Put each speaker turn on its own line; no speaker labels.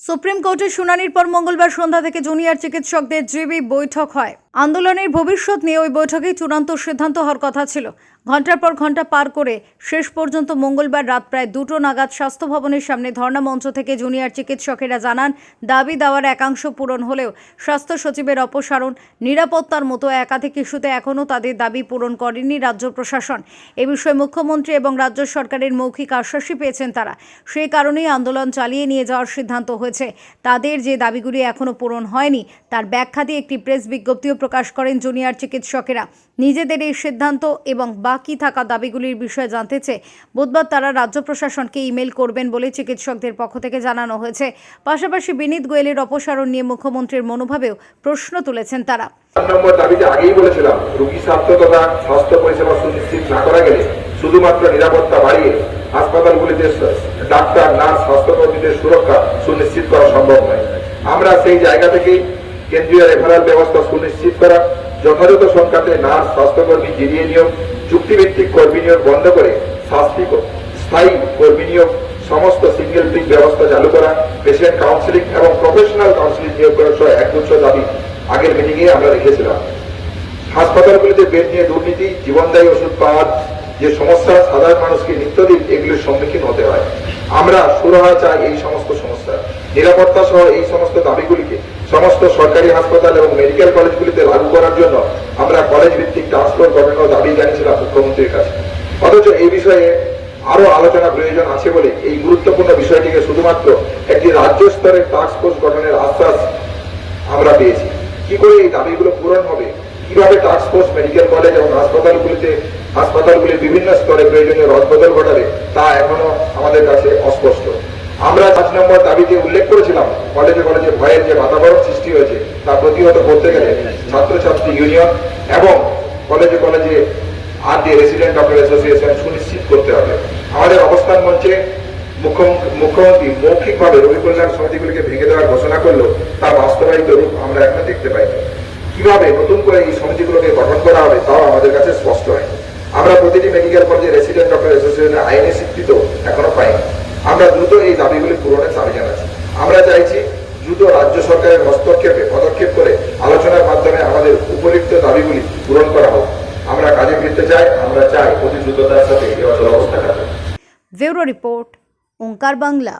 Supreme কোর্টের শুনানির পর মঙ্গলবার সন্ধ্যা থেকে জুনিয়র চিকিৎসকদের জিবি বৈঠক হয়। আন্দোলনের ভবিষ্যৎ নিয়ে ওই বৈঠকেই চূড়ান্ত সিদ্ধান্ত হওয়ার কথা ছিল। ঘণ্টার পর ঘণ্টা পার করে শেষ পর্যন্ত মঙ্গলবার রাত প্রায় দুটো নাগাদ স্বাস্থ্য ভবনের সামনে ধর্ণা মঞ্চ থেকে জুনিয়র চিকিৎসকেরা জানান, দাবি দেওয়ার একাংশ পূরণ হলেও স্বাস্থ্য সচিবের অপসারণ, নিরাপত্তার মতো একাধিক ইস্যুতে এখনও তাদের দাবি পূরণ করেনি রাজ্য প্রশাসন। এ বিষয়ে মুখ্যমন্ত্রী এবং রাজ্য সরকারের মৌখিক আশ্বাসই পেয়েছেন তারা। সেই কারণেই আন্দোলন চালিয়ে নিয়ে যাওয়ার সিদ্ধান্ত হয়েছে। তাদের যে দাবিগুলি এখনও পূরণ হয়নি, তার ব্যাখ্যা দিয়ে একটি প্রেস বিজ্ঞপ্তিও প্রকাশ করেন জুনিয়র চিকিৎসকেরা। নিজেদের এই সিদ্ধান্ত এবং বাকি থাকা দাবিগুলির বিষয়ে জানতে চেয়ে বুধবার তারা রাজ্য প্রশাসনকে ইমেল করবেন বলে চিকিৎসকদের পক্ষ থেকে জানানো হয়েছে। পাশাপাশি বিনীত গোয়েলের অপসারণ নিয়ে মুখ্যমন্ত্রীর মনোভাবেও প্রশ্ন তুলেছেন তারা।
শুধুমাত্র নিরাপত্তা বাড়িয়ে হাসপাতালগুলিতে ডাক্তার, নার্স, স্বাস্থ্যকর্মীদের সুরক্ষা সুনিশ্চিত করা সম্ভব নয়। আমরা সেই জায়গা থেকেই কেন্দ্রীয় রেফারেল ব্যবস্থা সুনিশ্চিত করা যথাযথ সংখ্যাতে নার্স, স্বাস্থ্যকর্মী, জিরিয়ে নিয়োগ, চুক্তিভিত্তিক কর্মী নিয়োগ বন্ধ করে শাস্তি স্থায়ী কর্মী নিয়োগ, সমস্ত সিঙ্গেল পিক ব্যবস্থা চালু করা, পেশেন্ট কাউন্সিলিং এবং প্রফেশনাল কাউন্সিলিং নিয়োগ করার সহ একগুচ্ছ দাবি আগের মিটিংয়ে আমরা রেখেছিলাম। হাসপাতালগুলিতে বেড নিয়ে দুর্নীতি, জীবনদায়ী ওষুধ পাওয়ার যে সমস্যা, সাধারণ মানুষকে নিত্যদিন এগুলির সম্মুখীন হতে হয়। আমরা সুরাহা চাই এই সমস্ত সমস্যা নিরাপত্তা সহ এই সমস্ত দাবিগুলিকে সমস্ত সরকারি হাসপাতাল এবং মেডিকেল কলেজগুলিতে লাগু করার জন্য আমরা কলেজ ভিত্তিক টাস্কফোর্স গঠনের দাবি জানিয়েছিলাম মুখ্যমন্ত্রীর কাছে। অথচ এই বিষয়ে আরও আলোচনা প্রয়োজন আছে বলে এই গুরুত্বপূর্ণ বিষয়টিকে শুধুমাত্র একটি রাজ্য স্তরের টাস্কফোর্স গঠনের আশ্বাস আমরা পেয়েছি। কি করে এই দাবিগুলো পূরণ হবে? কীভাবে টাস্কফোর্স মেডিকেল কলেজ এবং হাসপাতালগুলিতে হাসপাতালগুলির বিভিন্ন স্তরে প্রয়োজনীয় রদবদল ঘটাবে তা এখনও আমাদের কাছে অস্পষ্ট। আমরা পাঁচ নম্বর দাবিতে উল্লেখ করেছিলাম, কলেজে কলেজে ভয়ের যে বাতাবরণ সৃষ্টি হয়েছে, তা প্রতিহত করতে গেলে ছাত্রছাত্রী ইউনিয়ন এবং কলেজে কলেজে আর যে রেসিডেন্ট ডক্টর অ্যাসোসিয়েশন সুনিশ্চিত করতে হবে। আমাদের অবস্থান মঞ্চে মুখ্যমন্ত্রী মৌখিকভাবে রবি কল্যাণ সমিতিগুলিকে ভেঙে দেওয়ার ঘোষণা করল, তার বাস্তবায়িত রূপ আমরা এখনও দেখতে পাইনি। কীভাবে নতুন করে এই সমিতিগুলোকে গঠন করা হবে, তাও আমাদের কাছে স্পষ্ট হয়নি। আমরা প্রতিটি মেডিকেল কলেজে রেসিডেন্ট ডক্টর অ্যাসোসিয়েশনের আইনে স্বীকৃত এখনও পাইনি। আমরা দ্রুত এই দাবিগুলি পূরণের দাবি জানাচ্ছি। আমরা চাইছি দ্রুত রাজ্য সরকারের হস্তক্ষেপে, পদক্ষেপ করে আলোচনার মাধ্যমে আমাদের উপরিক্ত দাবিগুলি পূরণ করা হোক। আমরা কাজে ফিরতে চাই, আমরা চাই অতি দ্রুততার সাথে এই অচল অবস্থা
ব্যুরো রিপোর্ট, ওঙ্কার বাংলা।